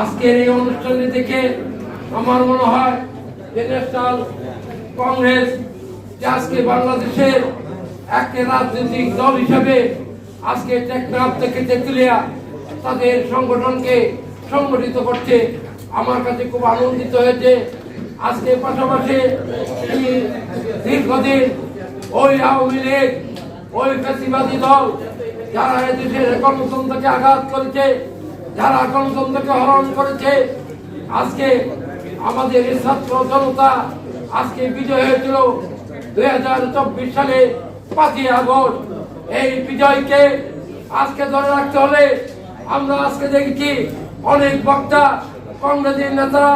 আজকের এই অনুষ্ঠানটি থেকে আমার মনে হয় যে ন্যাশনাল কংগ্রেস যে আজকে বাংলাদেশের একটি রাজনৈতিক দল হিসাবে আজকে টেকনাফ থেকে তেতুলিয়া তাদের সংগঠনকে সংগঠিত করছে, আমার কাছে খুব আনন্দিত হয়েছে। আজকে পাশাপাশি দীর্ঘদিন ওই আওয়ামী লীগ, ওই ফ্যাসিবাদী দল যারা এদেশের গণতন্ত্রকে আঘাত করেছে যারা গণতন্ত্রকে হরণ করেছে, আজকে আমাদের ছাত্র জনতা আজকে বিজয় হয়েছিল দুই হাজার চব্বিশ সালে পাঁচই আগস্ট। এই বিজয়কে আজকে ধরে রাখতে হলে আমরা আজকে দেখেছি অনেক বক্তা, কংগ্রেসের নেতারা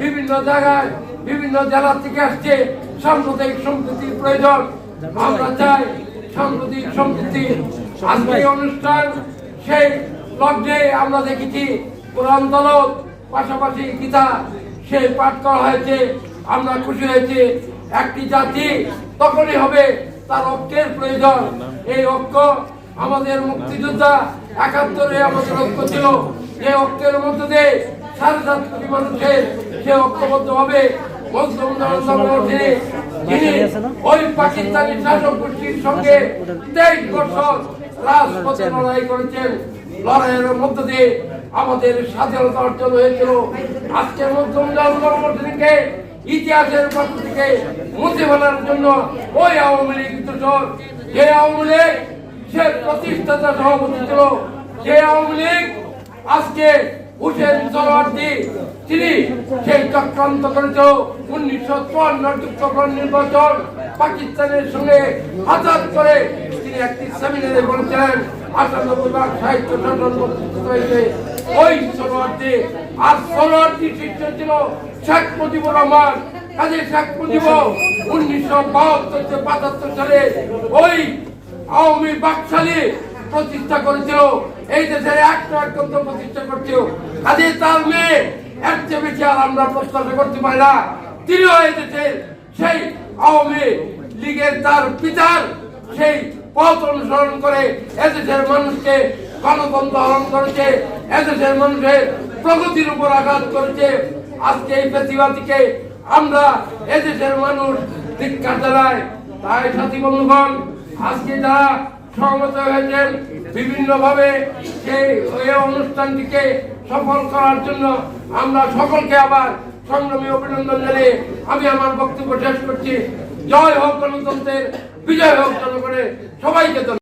বিভিন্ন জায়গায়, বিভিন্ন জেলা থেকে আসছে। সাম্প্রদায়িক সম্প্রীতির প্রয়োজন। আমরা চাই সাম্প্রতিক সম্প্রীতি। আজকে অনুষ্ঠান সেই লগ্নে আমরা দেখেছি, কোরআন দলত পাশাপাশি গীতা সেই পাঠ করা হয়েছে, আমরা খুশি হয়েছি। একটি জাতি তখনই হবে তার ঐক্যের প্রয়োজন। এই ঐক্য আমাদের মুক্তিযোদ্ধা, একাত্তরে আমাদের ঐক্য ছিল। এই ঐক্যের মধ্য দিয়ে সাড়ে সাত কোটি মানুষের সে ঐক্যবদ্ধ হবে। যিনি ওই পাকিস্তানি শাসক গোষ্ঠীর সঙ্গে তেইশ বছর রাজপথে লড়াই করেছেন লড়াইয়ের মধ্য দিয়ে আমাদের স্বাধীনতা অর্জন হয়েছিল। আজকে মজলুম জনসংগঠনকে ইতিহাসের পক্ষ থেকে মুছে ফেলার জন্য ওই আওয়ামী লীগ যে আওয়ামী লীগ সে প্রতিষ্ঠাতা সভাপতি ছিল, যে আওয়ামী লীগ আজকে হুসেন সরওয়ার্দী তিনি সেই চক্রান্ত করেছিল। উনিশশো চুয়ান্ন যুক্তকরণ নির্বাচন পাকিস্তানের সঙ্গে আজাদ করে তিনি একটি সেমিনারে বলেছিলেন আটানব্বই ভাগ সাহিত্য সংগঠন প্রতিষ্ঠিত ওই সরোয়ার্দী আর সরোয়ার্দী শিষ্য ছিল শেখ মুজিবুর রহমান। কাজে শেখ মুজিব উনিশশো বাহাত্তর থেকে পঁচাত্তর সালে ওই আওয়ামী বাকশালী প্রতিষ্ঠা করেছিল। এই দেশের একটা একত্র প্রতিষ্ঠা করছিল। কাজে তার মেয়ে, এর চেয়ে বেশি আর আমরা প্রত্যাশা করতে পারি না। তিনিও এই দেশের সেই আওয়ামী লীগের তার পিতার সেই পথ অনুসরণ করে এদেশের মানুষকে গণতন্ত্র হরণ করেছে, এদেশের মানুষের প্রগতির উপর আঘাত করেছে। আজকে এই প্রতিবাদীকে আমরা এদেশের মানুষ ধিক্ষার জানাই তাই সাথী বন্ধুগণ, আজকে যারা সহমত হয়েছেন বিভিন্ন ভাবে সেই অনুষ্ঠানটিকে সফল করার জন্য আমরা সকলকে আবার সংগ্রামী অভিনন্দন জানিয়ে আমি আমার বক্তব্য শেষ করছি। জয় হোক গণতন্ত্রের, বিজয় হোক জনগণের। সবাইকে।